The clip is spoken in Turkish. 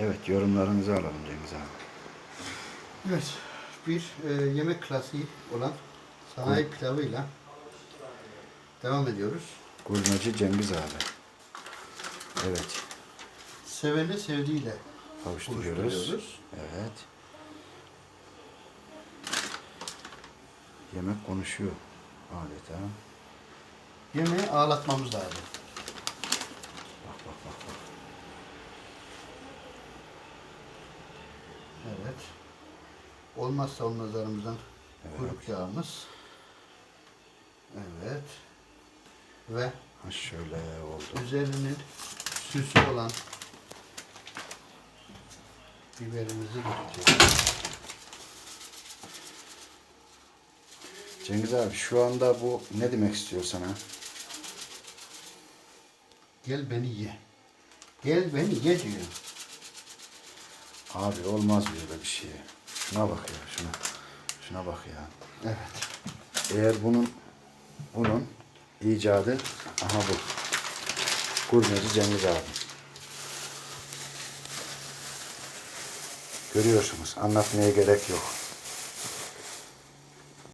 Evet yorumlarınızı alalım Cengiz abi. Evet, bir e, yemek klasiği olan sanayi pilavıyla devam ediyoruz. Gurmeci Cengiz abi. Evet. Seveni sevdiğiyle Kavuşturuyoruz. buluşturuyoruz. Evet. Yemek konuşuyor adeta. Yemeği ağlatmamız lazım. Bak bak bak bak. Evet. Olmazsa olmazlarımızdan Evet. kuyruk yağımız. Evet. Ve Ha şöyle oldu. üzerinin süsü olan biberimizi dökeceğiz. Cengiz abi şu anda bu ne demek istiyor sana? Gel beni ye. Gel beni ye diyor. Abi olmaz böyle bir şey. Şuna bak ya şuna. Şuna bak ya. Evet. Eğer bunun bunun icadı aha bu. Gurmeci Cengiz abi. Görüyorsunuz. Anlatmaya gerek yok.